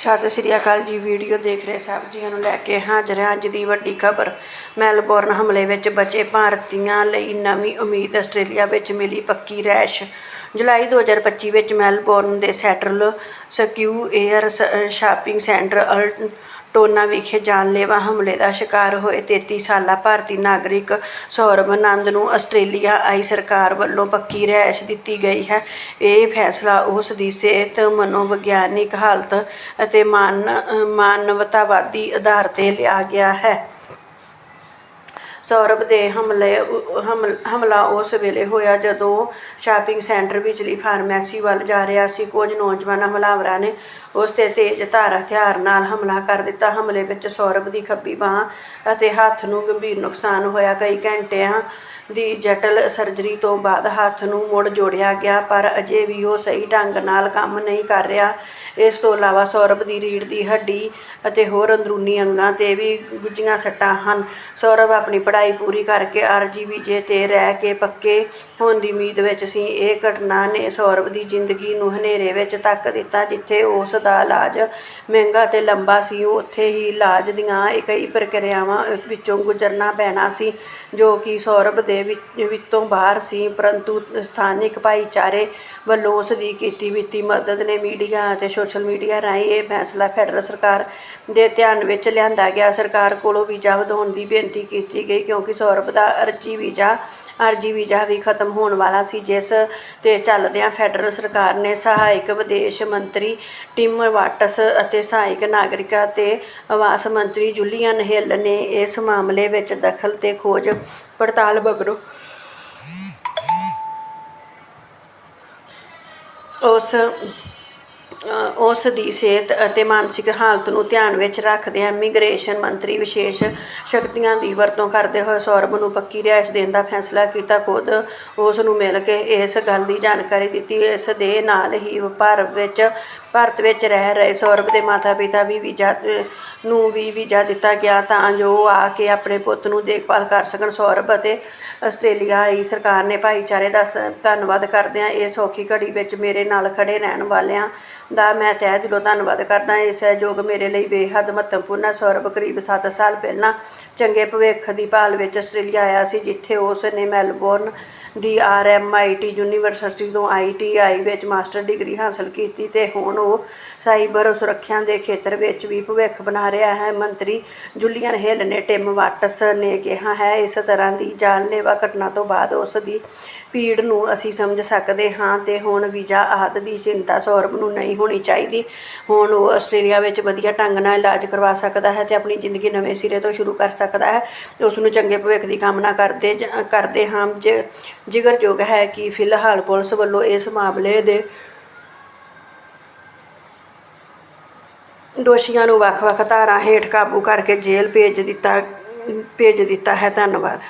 ਸਤਿ ਸ਼੍ਰੀ ਅਕਾਲ ਜੀ, ਵੀਡੀਓ ਦੇਖ ਰਹੇ ਸਭ ਜੀਆਂ ਨੂੰ ਲੈ ਕੇ ਹਾਜ਼ਰ ਹਾਂ ਅੱਜ ਦੀ ਵੱਡੀ ਖਬਰ। ਮੈਲਬੌਰਨ ਹਮਲੇ ਵਿੱਚ ਬਚੇ ਭਾਰਤੀਆਂ ਲਈ ਨਵੀਂ ਉਮੀਦ, ਆਸਟ੍ਰੇਲੀਆ ਵਿੱਚ ਮਿਲੀ ਪੱਕੀ ਰੈਸ਼। ਜੁਲਾਈ 2025 ਵਿੱਚ ਮੈਲਬੌਰਨ ਦੇ central square shopping centre Altona ਵਿਖੇ ਜਾਨਲੇਵਾ ਹਮਲੇ ਦਾ ਸ਼ਿਕਾਰ ਹੋਏ 33 ਸਾਲਾ ਭਾਰਤੀ ਨਾਗਰਿਕ ਸੌਰਭ ਆਨੰਦ ਨੂੰ ਆਸਟ੍ਰੇਲੀਆ ਆਈ ਸਰਕਾਰ ਵੱਲੋਂ ਪੱਕੀ ਰਿਹਾਇਸ਼ ਦਿੱਤੀ ਗਈ ਹੈ। ਇਹ ਫੈਸਲਾ ਉਸ ਦੀ ਸਿਹਤ, ਮਨੋਵਿਗਿਆਨਕ ਹਾਲਤ ਅਤੇ ਮਾਨ, ਮਾਨਵਤਾਵਾਦੀ ਆਧਾਰ ਤੇ ਲਿਆ ਗਿਆ ਹੈ। ਸੌਰਭ ਦੇ ਹਮਲੇ ਹਮਲ ਹਮਲਾ ਉਸ ਵੇਲੇ ਹੋਇਆ ਜਦੋਂ ਸ਼ਾਪਿੰਗ ਸੈਂਟਰ ਵਿਚਲੀ ਫਾਰਮੇਸੀ ਵੱਲ ਜਾ ਰਿਹਾ ਸੀ। ਕੁਝ ਨੌਜਵਾਨ ਹਮਲਾਵਰਾਂ ਨੇ ਉਸ ਤੇ ਤੇਜ਼ ਧਾਰ, ਹਥਿਆਰ ਨਾਲ ਹਮਲਾ ਕਰ ਦਿੱਤਾ। ਹਮਲੇ ਵਿੱਚ ਸੌਰਭ ਦੀ ਖੱਬੀ ਬਾਹ ਅਤੇ ਹੱਥ ਨੂੰ ਗੰਭੀਰ ਨੁਕਸਾਨ ਹੋਇਆ। ਕਈ ਘੰਟਿਆਂ ਦੀ ਜਟਲ ਸਰਜਰੀ ਤੋਂ ਬਾਅਦ ਹੱਥ ਨੂੰ ਮੁੜ ਜੋੜਿਆ ਗਿਆ, ਪਰ ਅਜੇ ਵੀ ਉਹ ਸਹੀ ਢੰਗ ਨਾਲ ਕੰਮ ਨਹੀਂ ਕਰ ਰਿਹਾ। ਇਸ ਤੋਂ ਇਲਾਵਾ ਸੌਰਭ ਦੀ ਰੀੜ੍ਹ ਦੀ ਹੱਡੀ ਅਤੇ ਹੋਰ ਅੰਦਰੂਨੀ ਅੰਗਾਂ ਤੇ ਵੀ ਗੁੱਝੀਆਂ ਸੱਟਾਂ ਹਨ। ਸੌਰਭ ਆਪਣੀ ਪੜ੍ਹਾਈ ਪੂਰੀ ਕਰਕੇ ਆਰਜੀ ਵੀਜ਼ੇ ਤੇ ਰਹਿ ਕੇ ਪੱਕੇ ਹੋਣ ਦੀ ਉਮੀਦ ਵਿੱਚ ਸੀ, ਇਹ ਘਟਨਾ ਨੇ ਸੌਰਭ ਦੀ ਜ਼ਿੰਦਗੀ ਨੂੰ ਹਨੇਰੇ ਵਿੱਚ ਧੱਕ ਦਿੱਤਾ, ਜਿੱਥੇ ਉਸ ਦਾ ਇਲਾਜ ਮਹਿੰਗਾ ਅਤੇ ਲੰਬਾ ਸੀ। ਉੱਥੇ ਹੀ ਇਲਾਜ ਦੀਆਂ ਕਈ ਪ੍ਰਕਿਰਿਆਵਾਂ ਵਿੱਚੋਂ ਗੁਜ਼ਰਨਾ ਪੈਣਾ ਸੀ, ਜੋ ਕਿ ਸੌਰਭ ਦੇ ਵਿੱਚ ਵਿੱਤੋਂ ਬਾਹਰ ਸੀ, ਪਰੰਤੂ ਸਥਾਨਕ ਭਾਈਚਾਰੇ ਵੱਲੋਂ ਉਸ ਦੀ ਕੀਤੀ ਵਿੱਤੀ ਮਦਦ ਨੇ ਮੀਡੀਆ ਅਤੇ ਸੋਸ਼ਲ ਮੀਡੀਆ ਰਾਹੀਂ ਇਹ ਫੈਸਲਾ ਫੈਡਰਲ ਸਰਕਾਰ ਦੇ ਧਿਆਨ ਵਿੱਚ ਲਿਆਂਦਾ ਗਿਆ। ਸਰਕਾਰ ਕੋਲੋਂ ਵੀਜ਼ਾ ਵਧਾਉਣ ਦੀ ਬੇਨਤੀ ਕੀਤੀ ਗਈ। ਕਿਉਂਕਿ ਸੌਰਭ ਦਾ ਅਰਜੀ ਵੀਜ਼ਾ ਅਰਜੀ ਵੀਜ਼ਾ ਵੀ ਖਤਮ ਹੋਣ ਵਾਲਾ ਸੀ, ਜਿਸ ਤੇ ਚੱਲਦਿਆਂ ਫੈਡਰਲ ਸਰਕਾਰ ਨੇ ਸਹਾਇਕ ਵਿਦੇਸ਼ ਮੰਤਰੀ ਟਿਮ ਵਾਟਸ ਅਤੇ ਸਹਾਇਕ ਨਾਗਰਿਕਤਾ ਤੇ ਆਵਾਸ ਮੰਤਰੀ ਜੁਲੀਅਨ ਹਿੱਲ ਨੇ ਇਸ ਮਾਮਲੇ ਵਿੱਚ ਦਖਲ ਤੇ ਖੋਜ ਪੜਤਾਲ ਮਗਰੋਂ ਉਸ ਉਸ ਦੀ ਸਿਹਤ ਅਤੇ ਮਾਨਸਿਕ ਹਾਲਤ ਨੂੰ ਧਿਆਨ ਵਿੱਚ ਰੱਖਦਿਆਂ ਇਮੀਗ੍ਰੇਸ਼ਨ ਮੰਤਰੀ ਵਿਸ਼ੇਸ਼ ਸ਼ਕਤੀਆਂ ਦੀ ਵਰਤੋਂ ਕਰਦੇ ਹੋਏ ਸੌਰਭ ਨੂੰ ਪੱਕੀ ਰਿਹਾਇਸ਼ ਦੇਣ ਦਾ ਫੈਸਲਾ ਕੀਤਾ। ਖੁਦ ਉਸ ਨੂੰ ਮਿਲ ਕੇ ਇਸ ਗੱਲ ਦੀ ਜਾਣਕਾਰੀ ਦਿੱਤੀ। ਇਸ ਦੇ ਨਾਲ ਹੀ ਭਾਰਤ ਵਿੱਚ ਭਾਰਤ ਵਿੱਚ ਰਹਿ ਰਹੇ ਸੌਰਭ ਦੇ ਮਾਤਾ ਪਿਤਾ ਵੀ ਵੀਜ਼ਾ ਨੂੰ ਵੀ ਵੀਜ਼ਾ ਦਿੱਤਾ ਗਿਆ ਤਾਂ ਜੋ ਉਹ ਆ ਕੇ ਆਪਣੇ ਪੁੱਤ ਨੂੰ ਦੇਖਭਾਲ ਕਰ ਸਕਣ। ਸੌਰਭ ਅਤੇ ਆਸਟ੍ਰੇਲੀਆ ਆਈ ਸਰਕਾਰ ਨੇ ਭਾਈਚਾਰੇ ਦਾ ਸ- ਧੰਨਵਾਦ ਕਰਦਿਆਂ ਇਸ ਔਖੀ ਘੜੀ ਵਿੱਚ ਮੇਰੇ ਨਾਲ ਖੜੇ ਰਹਿਣ ਵਾਲਿਆਂ ਦਾ ਮੈਂ ਤਹਿ ਦਿਲੋਂ ਧੰਨਵਾਦ ਕਰਦਾ ਇਹ ਸਹਿਯੋਗ ਮੇਰੇ ਲਈ ਬੇਹੱਦ ਮਹੱਤਵਪੂਰਨ ਹੈ। ਸੌਰਭ ਕਰੀਬ 7 ਸਾਲ ਪਹਿਲਾਂ ਚੰਗੇ ਭਵਿੱਖ ਦੀ ਭਾਲ ਵਿੱਚ ਆਸਟ੍ਰੇਲੀਆ ਆਇਆ ਸੀ, ਜਿੱਥੇ ਉਸ ਨੇ ਮੈਲਬੌਰਨ ਦੀ ਆਰਐਮਆਈਟੀ ਯੂਨੀਵਰਸਿਟੀ ਤੋਂ ਆਈਟੀਆਈ ਵਿੱਚ ਮਾਸਟਰ ਡਿਗਰੀ ਹਾਸਲ ਕੀਤੀ ਤੇ ਹੁਣ ਉਹ ਸਾਈਬਰ ਸੁਰੱਖਿਆ ਦੇ ਖੇਤਰ ਵਿੱਚ ਵੀ ਭਵਿੱਖ ਬਣਾ ਰਿਹਾ ਹੈ। ਮੰਤਰੀ ਜੁਲੀਅਨ ਹਿੱਲ ਨੇ ਟਿਮ ਵਾਟਸ ਨੇ ਕਿਹਾ ਹੈ, ਇਸ ਤਰ੍ਹਾਂ ਦੀ ਜਾਨਲੇਵਾ ਘਟਨਾ ਤੋਂ ਬਾਅਦ ਉਸ ਦੀ ਪੀੜ ਨੂੰ ਅਸੀਂ ਸਮਝ ਸਕਦੇ ਹਾਂ ਤੇ ਹੁਣ ਵੀਜ਼ਾ ਆਦਿ ਦੀ ਚਿੰਤਾ ਸੌਰਭ ਨੂੰ ਨਹੀਂ ਹੋਣੀ ਚਾਹੀਦੀ। ਹੁਣ ਉਹ ਆਸਟ੍ਰੇਲੀਆ ਵਿੱਚ ਵਧੀਆ ਢੰਗ ਨਾਲ ਇਲਾਜ ਕਰਵਾ ਸਕਦਾ ਹੈ ਤੇ ਆਪਣੀ ਜ਼ਿੰਦਗੀ ਨਵੇਂ ਸਿਰੇ ਤੋਂ ਸ਼ੁਰੂ ਕਰ ਸਕਦਾ ਹੈ। ਉਸ ਨੂੰ ਚੰਗੇ ਭਵਿੱਖ ਦੀ ਕਾਮਨਾ ਕਰਦੇ ਜ- ਕਰਦੇ ਹਾਂ। ਜ ਜ਼ਿਕਰਯੋਗ ਹੈ ਕਿ ਫਿਲਹਾਲ ਪੁਲਿਸ ਵੱਲੋਂ ਇਸ ਮਾਮਲੇ ਦੇ ਦੋਸ਼ੀਆਂ ਨੂੰ ਵੱਖ-ਵੱਖ ਧਾਰਾਂ ਹੇਠ ਕਾਬੂ ਕਰਕੇ ਜੇਲ੍ਹ ਭੇਜ ਦਿੱਤਾ ਭੇਜ ਦਿੱਤਾ ਹੈ। ਧੰਨਵਾਦ।